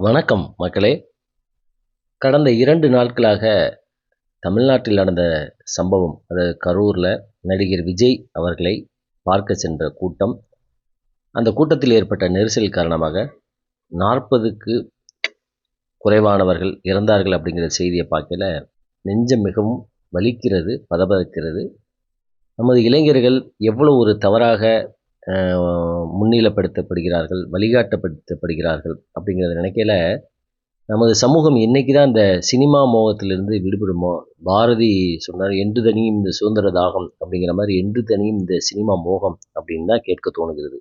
வணக்கம் மக்களே. கடந்த இரண்டு நாட்களாக தமிழ்நாட்டில் நடந்த சம்பவம் அதாவது கரூரில் நடிகர் விஜய் அவர்களை பார்க்க சென்ற கூட்டம். அந்த கூட்டத்தில் ஏற்பட்ட நெரிசல் காரணமாக நாற்பதுக்கு குறைவானவர்கள் இறந்தார்கள் அப்படிங்கிற செய்தியை பார்க்கல நெஞ்சம் மிகவும் வலிக்கிறது பதபதக்கிறது. நமது இளைஞர்கள் எவ்வளோ ஒரு தவறாக முன்னிலைப்படுத்தப்படுகிறார்கள் வழிகாட்டப்படுத்தப்படுகிறார்கள் அப்படிங்கிறத நினைக்கல நமது சமூகம் என்றைக்கு தான் இந்த சினிமா மோகத்திலிருந்து விடுபடுமோ? பாரதி சொன்னார் என்று தனியும் இந்த சுதந்திர தாகம் அப்படிங்கிற மாதிரி என்று தனியும் இந்த சினிமா மோகம் அப்படின்னு தான் கேட்க தோணுகிறது.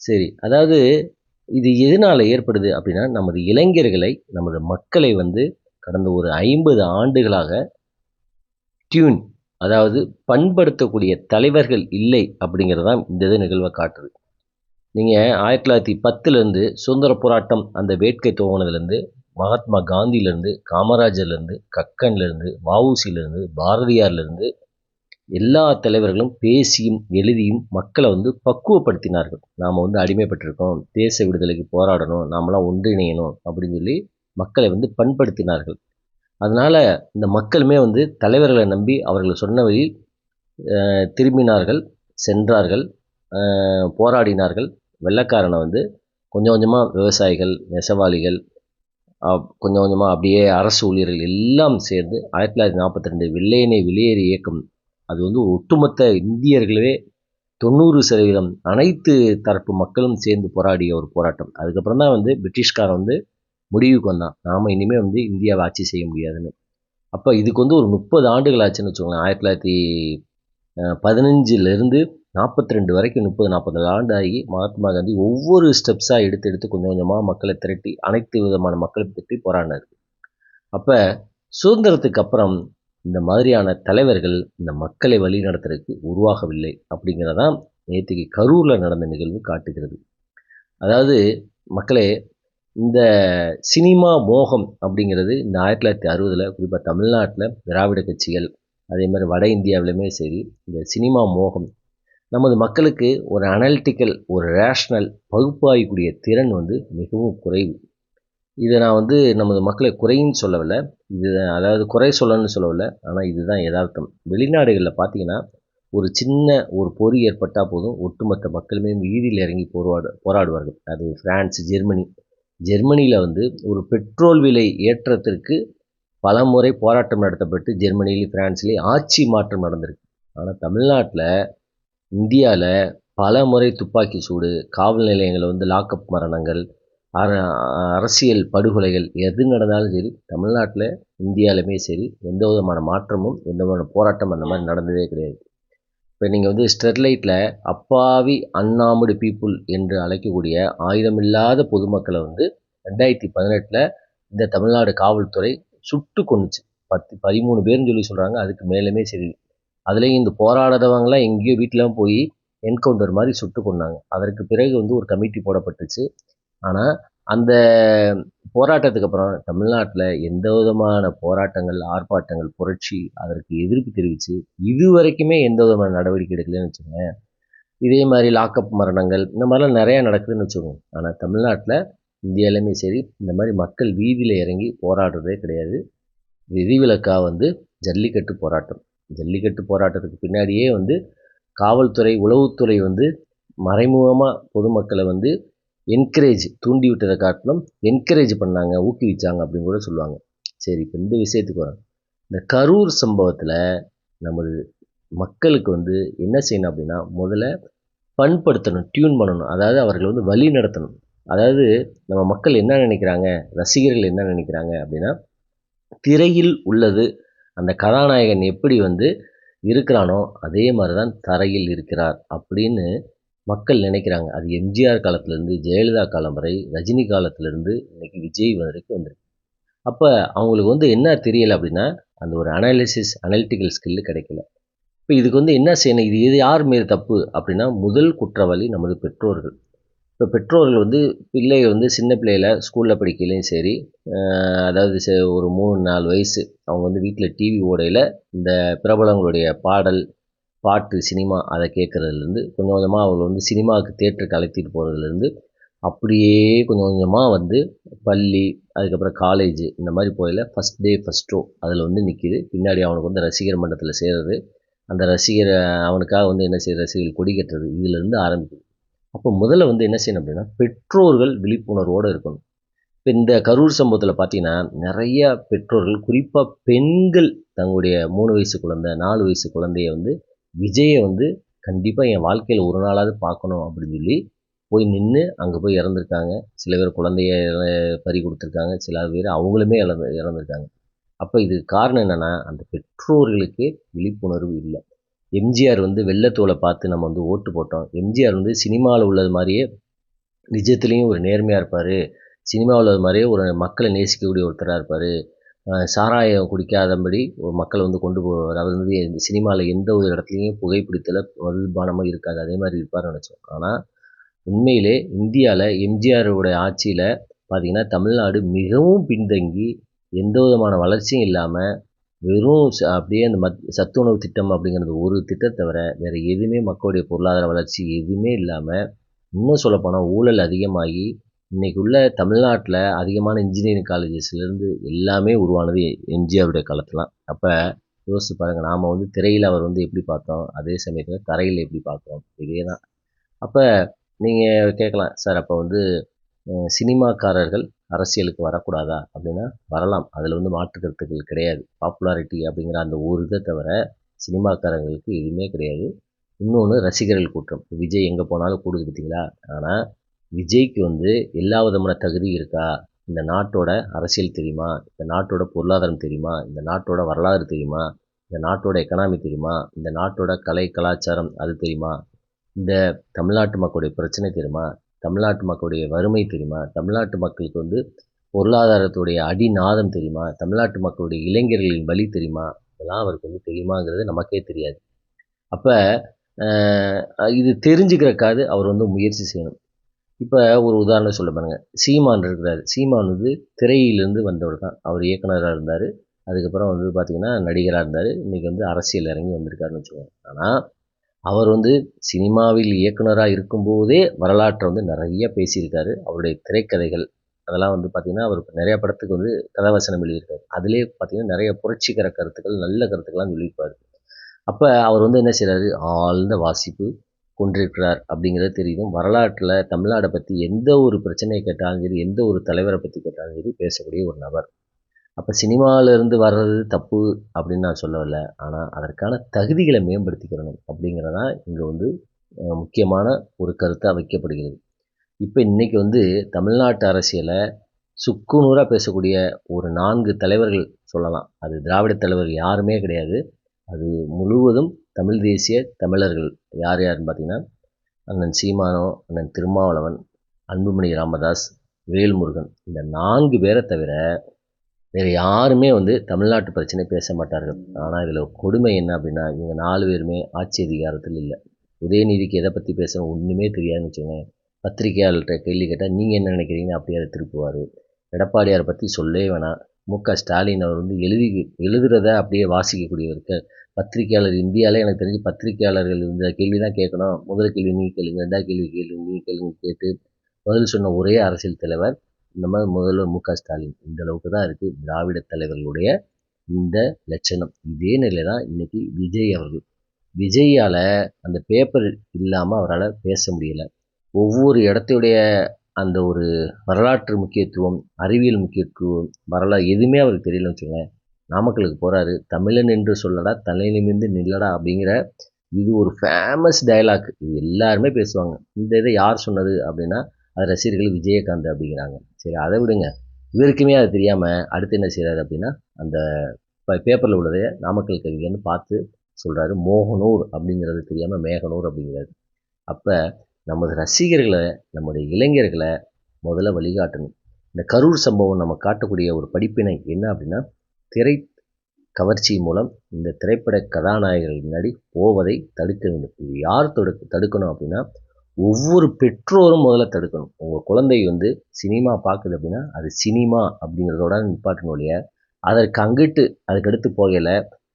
சரி அதாவது இது எதனால் ஏற்படுது அப்படின்னா நமது இளைஞர்களை நமது மக்களை வந்து கடந்த ஒரு ஐம்பது ஆண்டுகளாக டியூன் அதாவது பண்படுத்தக்கூடிய தலைவர்கள் இல்லை அப்படிங்கிறதான் இந்த இது நிகழ்வை காட்டுது. நீங்கள் ஆயிரத்தி தொள்ளாயிரத்தி பத்துலேருந்து சுதந்திர போராட்டம் அந்த வேட்கை துவங்கினதுலேருந்து மகாத்மா காந்தியிலேருந்து காமராஜர்லேருந்து கக்கன்லேருந்து வவுசிலேருந்து பாரதியார்லேருந்து எல்லா தலைவர்களும் பேசியும் எழுதியும் மக்களை வந்து பக்குவப்படுத்தினார்கள். நாம் வந்து அடிமைப்பட்டிருக்கோம் தேச விடுதலைக்கு போராடணும் நாமெல்லாம் ஒன்றிணையணும் அப்படின்னு சொல்லி மக்களை வந்து பண்படுத்தினார்கள். அதனால் இந்த மக்களுமே வந்து தலைவர்களை நம்பி அவர்கள் சொன்ன வழி திரும்பினார்கள் சென்றார்கள் போராடினார்கள். வெள்ளக்காரனை வந்து கொஞ்சம் கொஞ்சமாக விவசாயிகள் நெசவாளிகள் கொஞ்சம் கொஞ்சமாக அப்படியே அரசு ஊழியர்கள் எல்லாம் சேர்ந்து ஆயிரத்தி தொள்ளாயிரத்தி நாற்பத்தி ரெண்டு வெள்ளையனை வெளியேறு இயக்கம். அது வந்து ஒட்டுமொத்த இந்தியர்களே தொண்ணூறு சதவீதம் அனைத்து தரப்பு மக்களும் சேர்ந்து போராடிய ஒரு போராட்டம். அதுக்கப்புறம் தான் வந்து பிரிட்டிஷ்காரன் வந்து முடிவுக்கு வந்தான். நாம் இனிமேல் வந்து இந்தியாவை ஆட்சி செய்ய முடியாதுன்னு. அப்போ இதுக்கு வந்து ஒரு முப்பது ஆண்டுகள் ஆச்சுன்னு வச்சுக்கோங்களேன். ஆயிரத்தி தொள்ளாயிரத்தி பதினஞ்சிலேருந்து நாற்பத்தி ரெண்டு வரைக்கும் முப்பது நாற்பது ஆண்டு ஆகி மகாத்மா காந்தி ஒவ்வொரு ஸ்டெப்ஸாக எடுத்து எடுத்து கொஞ்சம் கொஞ்சமாக மக்களை திரட்டி அனைத்து விதமான மக்களை திரட்டி போராடினார். அப்போ சுதந்திரத்துக்கு அப்புறம் இந்த மாதிரியான தலைவர்கள் இந்த மக்களை வழி நடத்துறதுக்கு உருவாகவில்லை அப்படிங்கிறதான் நேற்றுக்கு கரூரில் நடந்த நிகழ்வு காட்டுகிறது. அதாவது மக்களே இந்த சினிமா மோகம் அப்படிங்கிறது இந்த ஆயிரத்தி தொள்ளாயிரத்தி அறுபதில் குறிப்பாக தமிழ்நாட்டில் திராவிட கட்சிகள் அதே மாதிரி வட இந்தியாவிலுமே சரி இந்த சினிமா மோகம் நமது மக்களுக்கு ஒரு அனலிட்டிக்கல் ஒரு ரேஷ்னல் பகுப்பாயக்கூடிய திறன் வந்து மிகவும் குறைவு. இதை நான் வந்து நமது மக்களை குறைன்னு சொல்லவில்லை. இது அதாவது குறை சொல்லணும்னு சொல்லவில்லை. ஆனால் இதுதான் யதார்த்தம். வெளிநாடுகளில் பார்த்தீங்கன்னா ஒரு சின்ன ஒரு பொறி ஏற்பட்டால் போதும். ஒட்டுமொத்த மக்களுமே வீதியில் இறங்கி போராடு போராடுவார்கள். அது ஃப்ரான்ஸ் ஜெர்மனி ஜெர்மனியில் வந்து ஒரு பெட்ரோல் விலை ஏற்றத்திற்கு பல முறை போராட்டம் நடத்தப்பட்டு ஜெர்மனியிலும் ஃப்ரான்ஸ்லேயும் ஆட்சி மாற்றம் நடந்திருக்கு. ஆனால் தமிழ்நாட்டில் இந்தியாவில் பல முறை துப்பாக்கி சூடு காவல் நிலையங்களில் வந்து லாக்அப் மரணங்கள் அர அரசியல் படுகொலைகள் எது நடந்தாலும் சரி தமிழ்நாட்டில் இந்தியாவிலுமே சரி எந்த விதமான மாற்றமும் எந்த விதமான போராட்டம் அந்த மாதிரி நடந்ததே கிடையாது. இப்போ நீங்கள் வந்து ஸ்டெர்லைட்டில் அப்பாவி அன்னாமடு பீப்புள் என்று அழைக்கக்கூடிய ஆயுதமில்லாத பொதுமக்களை வந்து ரெண்டாயிரத்தி பதினெட்டில் இந்த தமிழ்நாடு காவல்துறை சுட்டு கொண்டுச்சு பத்து பதிமூணு பேர்னு சொல்லி சொல்கிறாங்க அதுக்கு மேலுமே சரி. அதுலேயும் இந்த போராடாதவங்களாம் எங்கேயோ வீட்டிலாம் போய் என்கவுண்டர் மாதிரி சுட்டு கொண்டாங்க அதற்கு பிறகு வந்து ஒரு கமிட்டி போடப்பட்டுச்சு. ஆனால் அந்த போராட்டத்துக்கு அப்புறம் தமிழ்நாட்டில் எந்த விதமான போராட்டங்கள் ஆர்ப்பாட்டங்கள் புரட்சி அதற்கு எதிர்ப்பு தெரிவித்து இது வரைக்குமே எந்த விதமான நடவடிக்கை எடுக்கலைன்னு வச்சுக்கோங்க இதே மாதிரி லாக்அப் மரணங்கள் இந்த மாதிரிலாம் நிறையா நடக்குதுன்னு வச்சுக்கோங்க. ஆனால் தமிழ்நாட்டில் இந்தியாலுமே சரி இந்த மாதிரி மக்கள் வீதியில் இறங்கி போராடுறதே கிடையாது. விதிவிலக்காக வந்து ஜல்லிக்கட்டு போராட்டம். ஜல்லிக்கட்டு போராட்டத்துக்கு பின்னாடியே வந்து காவல்துறை உளவுத்துறை வந்து மறைமுகமாக பொதுமக்களை வந்து என்கரேஜ் தூண்டி விட்டதை காட்டிலும் என்கரேஜ் பண்ணாங்க ஊக்குவிச்சாங்க அப்படின்னு கூட சொல்லுவாங்க. சரி இப்போ இந்த விஷயத்துக்கு வரேன் இந்த கரூர் சம்பவத்தில் நமது மக்களுக்கு வந்து என்ன செய்யணும் அப்படின்னா முதல்ல பண்படுத்தணும் டியூன் பண்ணணும். அதாவது அவர்களை வந்து வழி நடத்தணும். அதாவது நம்ம மக்கள் என்ன நினைக்கிறாங்க ரசிகர்கள் என்ன நினைக்கிறாங்க அப்படின்னா திரையில் உள்ளது அந்த கதாநாயகன் எப்படி வந்து இருக்கிறானோ அதே மாதிரி தான் தரையில் இருக்கிறார் அப்படின்னு மக்கள் நினைக்கிறாங்க. அது எம்ஜிஆர் காலத்துலேருந்து ஜெயலலிதா காலம் வரை ரஜினி காலத்துலேருந்து இன்னைக்கு விஜய் வரைக்கும் வந்திருக்கு. அப்போ அவங்களுக்கு வந்து என்ன தெரியலை அப்படின்னா அந்த ஒரு அனாலிசிஸ் அனலிட்டிக்கல் ஸ்கில்லு கிடைக்கல. இப்போ இதுக்கு வந்து என்ன செய்யணும்? இது இது யார் மீது தப்பு அப்படின்னா முதல் குற்றவாளி நமது பெற்றோர்கள். இப்போ பெற்றோர்கள் வந்து பிள்ளைகள் வந்து சின்ன பிள்ளையில் ஸ்கூலில் படிக்கலையும் சரி அதாவது ஒரு மூணு நாலு வயசு அவங்க வந்து வீட்டில் டிவி ஓடையில் இந்த பிரபலங்களுடைய பாடல் பாட்டு சினிமா அதை கேட்குறதுலேருந்து கொஞ்சம் கொஞ்சமாக அவங்க வந்து சினிமாவுக்கு தேட்டருக்கு அழைத்திட்டு போகிறதுலேருந்து அப்படியே கொஞ்சம் கொஞ்சமாக வந்து பள்ளி அதுக்கப்புறம் காலேஜ் இந்த மாதிரி போயில ஃபஸ்ட் டே ஃபஸ்ட் ஷோ அதில் வந்து நிற்கிது பின்னாடி அவனுக்கு வந்து ரசிகர் மன்றத்தில் சேர்றது. அந்த ரசிகர் அவனுக்காக வந்து என்ன செய்ய ரசிகர்கள் கொடி கட்டுறது. இதிலேருந்து ஆரம்பிக்குது. அப்போ முதல்ல வந்து என்ன செய்யணும் அப்படின்னா பெற்றோர்கள் விழிப்புணர்வோடு இருக்கணும். இப்போ இந்த கரூர் சம்பவத்தில் பார்த்தீங்கன்னா நிறைய பெற்றோர்கள் குறிப்பாக பெண்கள் தங்களுடைய மூணு வயசு குழந்தை நாலு வயசு குழந்தைய வந்து விஜயை வந்து கண்டிப்பாக என் வாழ்க்கையில் ஒரு நாளாவது பார்க்கணும் அப்படின்னு சொல்லி போய் நின்று அங்கே போய் இறந்துருக்காங்க. சில பேர் குழந்தைய பறி கொடுத்துருக்காங்க. சில பேர் அவங்களுமே இறந்து இறந்துருக்காங்க. அப்போ இதுக்கு காரணம் என்னென்னா அந்த பெற்றோர்களுக்கு விழிப்புணர்வு இல்லை. எம்ஜிஆர் வந்து வெள்ளத்தோலை பார்த்து நம்ம வந்து ஓட்டு போட்டோம். எம்ஜிஆர் வந்து சினிமாவில் உள்ளது மாதிரியே நிஜத்துலேயும் ஒரு நேர்மையாக இருப்பார். சினிமாவில் உள்ளது மாதிரியே ஒரு மக்களை நேசிக்கக்கூடிய ஒருத்தராக இருப்பார். சாராயம் குடிக்காதபடி மக்கள் வந்து கொண்டு போவார் அவர் வந்து இந்த சினிமாவில் எந்த ஒரு இடத்துலையும் புகைப்பிடித்தல மதுபானமாக இருக்காது. அதே மாதிரி இருப்பார்னு நினச்சோம். ஆனால் உண்மையிலே இந்தியாவில் எம்ஜிஆரோட ஆட்சியில் பார்த்திங்கன்னா தமிழ்நாடு மிகவும் பின்தங்கி எந்த விதமான வளர்ச்சியும் இல்லாமல் வெறும் அப்படியே அந்த மத் சத்துணவு திட்டம் அப்படிங்கிறது ஒரு திட்டத்தை தவிர வேறு எதுவுமே மக்களுடைய பொருளாதார வளர்ச்சி எதுவுமே இல்லாமல் இன்னும் சொல்லப்போனால் ஊழல் அதிகமாகி இன்றைக்கி உள்ள தமிழ்நாட்டில் அதிகமான இன்ஜினியரிங் காலேஜஸ்லேருந்து எல்லாமே உருவானது எம்ஜிஆருடைய காலத்துலாம் அப்போ யோசிச்சு பாருங்கள் நாம் வந்து திரையில் அவர் வந்து எப்படி பார்த்தோம் அதே சமயத்தில் தரையில் எப்படி பார்க்குறோம் இதே தான் அப்போ நீங்கள் கேட்கலாம் சார் அப்போ வந்து சினிமாக்காரர்கள் அரசியலுக்கு வரக்கூடாதா? அப்படின்னா வரலாம். அதில் வந்து மாற்று கருத்துக்கள் கிடையாது. பாப்புலாரிட்டி அப்படிங்கிற அந்த ஒரு இதை தவிர சினிமாக்காரங்களுக்கு எதுவுமே கிடையாது. இன்னொன்று ரசிகர்கள் கூட்டம். விஜய் எங்கே போனாலும் கூடுது பார்த்தீங்களா? ஆனால் விஜய்க்கு வந்து எல்லா விதமான தகுதி இருக்கா? இந்த நாட்டோட அரசியல் தெரியுமா? இந்த நாட்டோட பொருளாதாரம் தெரியுமா? இந்த நாட்டோட வரலாறு தெரியுமா? இந்த நாட்டோட எக்கனாமி தெரியுமா? இந்த நாட்டோட கலை கலாச்சாரம் அது தெரியுமா? இந்த தமிழ்நாட்டு மக்களுடைய பிரச்சனை தெரியுமா? தமிழ்நாட்டு மக்களுடைய வறுமை தெரியுமா? தமிழ்நாட்டு மக்களுக்கு வந்து பொருளாதாரத்துடைய அடிநாதம் தெரியுமா? தமிழ்நாட்டு மக்களுடைய இளைஞர்களின் வழி தெரியுமா? இதெல்லாம் அவருக்கு வந்து தெரியுமாங்கிறது நமக்கே தெரியாது. அப்போ இது தெரிஞ்சுக்கிறக்காது அவர் வந்து முயற்சி செய்யணும். இப்போ ஒரு உதாரணம் சொல்ல பாருங்கள் சீமான் இருக்கிறார். சீமான் வந்து திரையிலேருந்து வந்தவர் தான். அவர் இயக்குனராக இருந்தார். அதுக்கப்புறம் வந்து பார்த்திங்கன்னா நடிகராக இருந்தார். இன்றைக்கி வந்து அரசியல் இறங்கி வந்திருக்காருன்னு வச்சுக்கோங்க. ஆனால் அவர் வந்து சினிமாவில் இயக்குனராக இருக்கும்போதே வரலாற்றை வந்து நிறைய பேசியிருக்காரு. அவருடைய திரைக்கதைகள் அதெல்லாம் வந்து பார்த்திங்கன்னா அவர் நிறையா படத்துக்கு வந்து கதாவசனம் எழுதியிருக்காரு. அதிலே பார்த்திங்கன்னா நிறைய புரட்சிகர கருத்துக்கள் நல்ல கருத்துக்கள்லாம் சொல்லியிருப்பார் அப்போ அவர் வந்து என்ன செய்கிறாரு ஆழ்ந்த வாசிப்பு கொண்டிருக்கிறார் அப்படிங்கிறது தெரியும் வரலாற்றில் தமிழ்நாடை பற்றி எந்த ஒரு பிரச்சனையை கேட்டாலும் சரி எந்த ஒரு தலைவரை பற்றி கேட்டாலும் சரி பேசக்கூடிய ஒரு நபர். அப்போ சினிமாவிலேருந்து வர்றது தப்பு அப்படின்னு நான் சொல்லவில்லை. ஆனால் அதற்கான தகுதிகளை மேம்படுத்திக்கிறணும் அப்படிங்கிறதான் இங்கே வந்து முக்கியமான ஒரு கருத்தாக வைக்கப்படுகிறது. இப்போ இன்றைக்கி வந்து தமிழ்நாட்டு அரசியலை சுக்குநூறாக பேசக்கூடிய ஒரு நான்கு தலைவர்கள் சொல்லலாம். அது திராவிட தலைவர் யாருமே கிடையாது. அது முழுவதும் தமிழ் தேசிய தமிழர்கள். யார் யாருன்னு பார்த்தீங்கன்னா அண்ணன் சீமானோ அண்ணன் திருமாவளவன் அன்புமணி ராமதாஸ் வேல்முருகன். இந்த நான்கு பேரை தவிர வேறு யாருமே வந்து தமிழ்நாட்டு பிரச்சனை பேச மாட்டார்கள். ஆனால் இதில் கொடுமை என்ன அப்படின்னா இவங்க நாலு பேருமே ஆட்சி அதிகாரத்தில் இல்லை. உதயநிதிக்கு எதை பற்றி பேசணும் ஒன்றுமே தெரியாதுன்னு வச்சுக்கோங்க பத்திரிகையாளர்கிட்ட கேள்வி கேட்டால் நீங்கள் என்ன நினைக்கிறீங்க? அப்படியே அதை திருப்புவார். எடப்பாடியாரை பற்றி சொல்லவே வேணாம். மு. க. ஸ்டாலின் அவர் வந்து எழுதி எழுதுறத அப்படியே வாசிக்கக்கூடியவர்கள் பத்திரிகையாளர் இந்தியாவிலே எனக்கு தெரிஞ்சு பத்திரிகையாளர்கள் இந்த கேள்வி தான் கேட்கணும். முதல் கேள்வி நீ கேளுங்க ரெண்டாவது கேள்வி கேள்வி நீ கேளுங்க கேட்டு பதில் சொன்ன ஒரே அரசியல் தலைவர் இந்த மாதிரி முதல்வர் மு. க. ஸ்டாலின். இந்த அளவுக்கு தான் இருக்குது திராவிட தலைவர்களுடைய இந்த லட்சணம். இதே நிலை தான் இன்றைக்கி விஜய் அவர்கள். விஜயால் அந்த பேப்பர் இல்லாமல் அவரால் பேச முடியலை. ஒவ்வொரு இடத்துடைய அந்த ஒரு வரலாற்று முக்கியத்துவம் அறிவியல் முக்கியத்துவம் வரலாறு எதுவுமே அவருக்கு தெரியலன்னு வச்சுக்கோங்க நாமக்கலுக்கு போகிறாரு தமிழன் என்று சொல்லடா தலை நிமிர்ந்து நில்லடா அப்படிங்கிற இது ஒரு ஃபேமஸ் டயலாக் இது எல்லாருமே பேசுவாங்க. இந்த இதை யார் சொன்னது அப்படின்னா அது ரசிகர்கள் விஜயகாந்த் அப்படிங்கிறாங்க. சரி அதை விடுங்க. இவருக்குமே அது தெரியாமல் அடுத்து என்ன செய்கிறாரு அப்படின்னா அந்த பேப்பரில் உள்ளதை நாமக்கல் கவிஞர்னு பார்த்து சொல்கிறாரு மோகனூர் அப்படிங்கிறது தெரியாமல் மேகனூர் அப்படிங்கிறாரு. அப்போ நமது ரசிகர்களை நம்முடைய இளைஞர்களை முதல்ல வழிகாட்டணும். இந்த கரூர் சம்பவம் நம்ம காட்டக்கூடிய ஒரு படிப்பினை என்ன அப்படின்னா திரை கவர்ச்சி மூலம் இந்த திரைப்பட கதாநாயகர்கள் முன்னாடி போவதை தடுக்க வேண்டும். இது யார் தடுக்க தடுக்கணும் அப்படின்னா ஒவ்வொரு பெற்றோரும் முதல்ல தடுக்கணும். உங்கள் குழந்தை வந்து சினிமா பார்க்குது அப்படின்னா அது சினிமா அப்படிங்கிறதோட நிப்பாட்டணும் இல்லையா? அதற்கு அங்கிட்டு அதுக்கு அடுத்து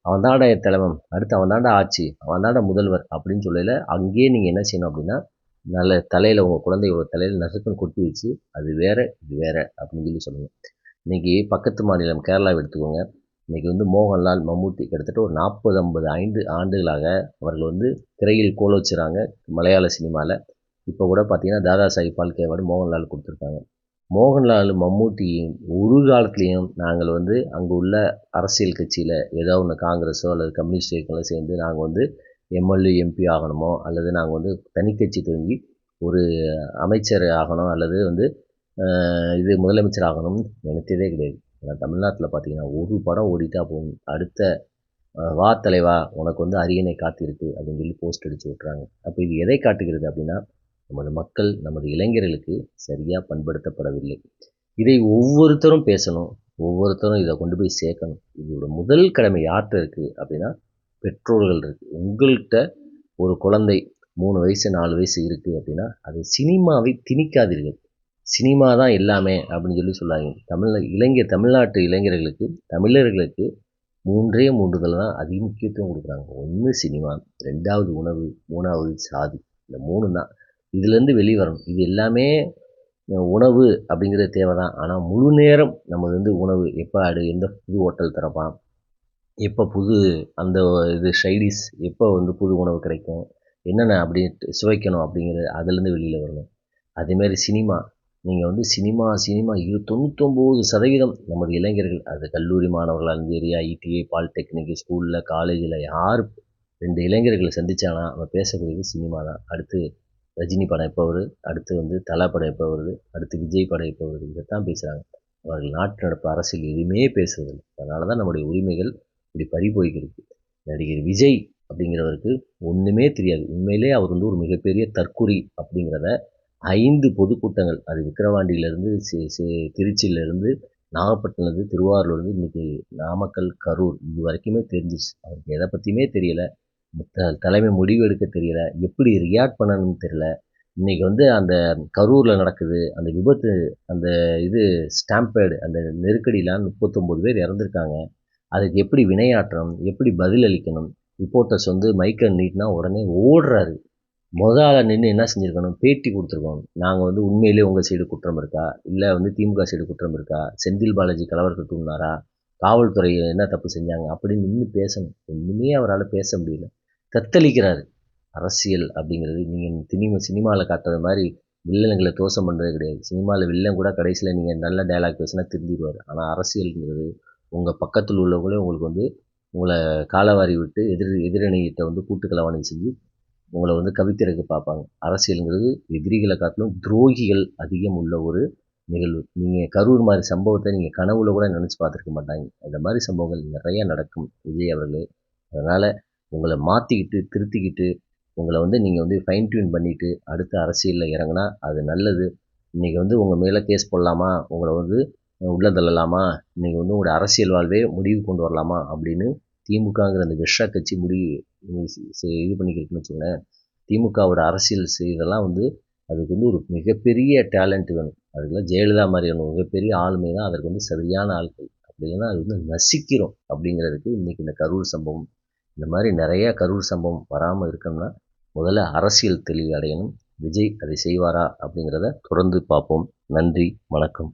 அவன் தாண்டா என் தலைவன் அடுத்து அவன் தாண்டா ஆட்சி அவன் தாண்டா முதல்வர் அப்படின்னு சொல்லல அங்கேயே நீங்கள் என்ன செய்யணும் அப்படின்னா நல்ல தலையில் உங்கள் குழந்தையோட தலையில் நசுக்குன்னு கொட்டி வச்சு அது வேறு இது வேறு அப்படின்னு சொல்லி சொல்லணும் இன்றைக்கி பக்கத்து மாநிலம் கேரளாவை எடுத்துக்கோங்க. இன்றைக்கி வந்து மோகன்லால் மம்முட்டி கிட்டத்தட்ட ஒரு நாற்பது ஐம்பது ஐந்து ஆண்டுகளாக அவர்கள் வந்து திரையில் கோல வச்சுறாங்க மலையாள சினிமாவில் இப்போ கூட பார்த்தீங்கன்னா தாதா சாஹிப் பால்கே அவார்டு மோகன்லால் கொடுத்துருக்காங்க. மோகன்லால் மம்மூட்டியும் ஒரு காலத்துலேயும் நாங்கள் வந்து அங்கே உள்ள அரசியல் கட்சியில் ஏதோ ஒன்று காங்கிரஸோ அல்லது கம்யூனிஸ்ட் இயக்கங்களோ சேர்ந்து நாங்கள் வந்து எம்எல்ஏ எம்பி ஆகணுமோ அல்லது நாங்கள் வந்து தனிக்கட்சி துவங்கி ஒரு அமைச்சர் ஆகணும் அல்லது வந்து இது முதலமைச்சர் ஆகணும்னு நினைத்ததே கிடையாது. ஆனால் தமிழ்நாட்டில் பார்த்தீங்கன்னா ஒரு படம் ஓடிட்டா போதும். அடுத்த வா தலைவா உனக்கு வந்து அரியணை காத்திருக்கு அப்படின்னு சொல்லி போஸ்ட் அடித்து விட்றாங்க அப்போ இது எதை காட்டுகிறது அப்படின்னா நமது மக்கள் நமது இளைஞர்களுக்கு சரியாக பண்படுத்தப்படவில்லை. இதை ஒவ்வொருத்தரும் பேசணும் ஒவ்வொருத்தரும் இதை கொண்டு போய் சேர்க்கணும். இதோட முதல் கடமை யார்கிட்ட இருக்குது அப்படின்னா பெற்றோர்கள் இருக்குது உங்கள்கிட்ட ஒரு குழந்தை மூணு வயசு நாலு வயசு இருக்குது அப்படின்னா அது சினிமாவை திணிக்காதீர்கள். சினிமா தான் எல்லாமே அப்படின்னு சொல்லி சொல்லாதீங்க. தமிழ் இளைஞர் தமிழ்நாட்டு இளைஞர்களுக்கு தமிழர்களுக்கு மூன்றே மூன்றுதல் தான் அதிக முக்கியத்துவம் கொடுக்குறாங்க. ஒன்று சினிமா ரெண்டாவது உணவு மூணாவது சாதி. இந்த மூணு தான். இதுலேருந்து வெளியே வரணும் இது எல்லாமே உணவு அப்படிங்கிறது தேவை தான். ஆனால் முழு நேரம் நம்ம வந்து உணவு எப்போ அடு எந்த புது ஹோட்டல் திறப்பான்? எப்போ புது அந்த இது ஷைடிஸ் எப்போ வந்து புது உணவு கிடைக்கும்? என்னென்ன அப்படி சுவைக்கணும் அப்படிங்கிறது அதுலேருந்து வெளியில் வரணும். அதேமாதிரி சினிமா. நீங்கள் வந்து சினிமா சினிமா இரு தொண்ணூத்தொம்பது சதவீதம் நமது இளைஞர்கள் அது கல்லூரி மாணவர்களாக இருந்தாலும் சரி ஐடிஐ பாலிடெக்னிக் ஸ்கூலில் காலேஜில் யார் ரெண்டு இளைஞர்களை சந்தித்தானா அவன் பேசக்கூடியது சினிமா தான். அடுத்து ரஜினி படம் எப்போ வருது? அடுத்து வந்து தலா படம் எப்போ வருது? அடுத்து விஜய் படம் எப்போ வருது? இதைத்தான் பேசுகிறாங்க அவர்கள் நாட்டு நடப்பு அரசியல் எதுவுமே பேசுறதில்லை அதனால தான் நம்முடைய உரிமைகள் இப்படி பறி போய்க்கிருக்கு. நடிகர் விஜய் அப்படிங்கிறவருக்கு ஒன்றுமே தெரியாது. உண்மையிலே அவர் வந்து ஒரு மிகப்பெரிய தற்குறி அப்படிங்கிறத ஐந்து பொதுக்கூட்டங்கள் அது விக்கிரவாண்டியிலேருந்து திருச்சியிலேருந்து நாகப்பட்டினத்துலேருந்து திருவாரூர்லேருந்து இன்றைக்கி நாமக்கல் கரூர் இது வரைக்குமே தெரிஞ்சிச்சு அவருக்கு எதை பற்றியுமே தெரியலை. தலைமை முடிவு எடுக்க தெரியல. எப்படி ரியாக்ட் பண்ணணும்னு தெரியல. இன்றைக்கி வந்து அந்த கரூரில் நடக்குது. அந்த விபத்து அந்த இது ஸ்டாம்பேடு அந்த நெருக்கடியில் முப்பத்தொம்போது பேர் இறந்துருக்காங்க. அதுக்கு எப்படி வினையாற்றணும் எப்படி பதில் அளிக்கணும் ரிப்போர்ட்டர்ஸ் வந்து மைக்கை நீட்டினா உடனே ஓடுறாரு. முத ஆளா நின்று என்ன செஞ்சுருக்கணும்? பேட்டி கொடுத்துருக்கோம் நாங்கள் வந்து உண்மையிலே உங்கள் சைடு குற்றம் இருக்கா? இல்லை வந்து திமுக சைடு குற்றம் இருக்கா? செந்தில் பாலாஜி கலவரத்தை தூண்டினாரா? காவல்துறை என்ன தப்பு செஞ்சாங்க? அப்படின்னு நின்று பேசணும். ஒன்றுமே அவரால் பேச முடியல. தத்தளிக்கிறாரு. அரசியல் அப்படிங்கிறது நீங்கள் சினிமா சினிமாவில் காட்டுறது மாதிரி வில்லன்களை தோசம் பண்ணுறது கிடையாது. சினிமாவில் வில்லன் கூட கடைசியில் நீங்கள் நல்ல டயலாக் பேசுனா திருந்திடுவார். ஆனால் அரசியல்ங்கிறது உங்கள் பக்கத்தில் உள்ளவங்களே உங்களுக்கு வந்து உங்களை காலவாரி விட்டு எதிர் எதிரணிகிட்ட வந்து கூட்டுக்கலவாணி செஞ்சு உங்களை வந்து கவித்திறக்க பார்ப்பாங்க. அரசியலுங்கிறது எதிரிகளை காட்டிலும் துரோகிகள் அதிகம் உள்ள ஒரு நிகழ்வு. நீங்கள் கரூர் மாதிரி சம்பவத்தை நீங்கள் கனவுல கூட நினச்சி பார்த்துருக்க மாட்டாங்க. இந்த மாதிரி சம்பவங்கள் நிறையா நடக்கும் விஜய் அவர்களே. அதனால் உங்களை மாற்றிக்கிட்டு திருத்திக்கிட்டு உங்களை வந்து நீங்கள் வந்து ஃபைன் டியூன் பண்ணிவிட்டு அடுத்த அரசியலில் இறங்குனா அது நல்லது. இன்றைக்கி வந்து உங்கள் மேலே கேஸ் போடலாமா? உங்களை வந்து உள்ளே தள்ளலாமா? இன்றைக்கி வந்து உங்களுடைய அரசியல் வாழ்வே முடிவு கொண்டு வரலாமா? அப்படின்னு திமுகங்கிற அந்த விஷா கட்சி முடிவு இது பண்ணிக்கிறதுன்னு வச்சுக்கோங்களேன். திமுகவோட அரசியல் செய்தெல்லாம் வந்து அதுக்கு வந்து ஒரு மிகப்பெரிய டேலண்ட் வேணும். அதுக்கெல்லாம் ஜெயலலிதா மாதிரியான மிகப்பெரிய ஆளுமை தான் அதற்கு வந்து சரியான ஆட்கள். அப்படி இல்லைன்னா அது வந்து நசிக்கிறோம் அப்படிங்கிறதுக்கு இன்றைக்கி இந்த கரூர் சம்பவம் இந்த மாதிரி நிறைய கரூர் சம்பவம் வராமல் இருக்கணும்னா முதல்ல அரசியல் தெளிவு அடையணும். விஜய் அதை செய்வாரா அப்படிங்கிறத தொடர்ந்து பார்ப்போம். நன்றி வணக்கம்.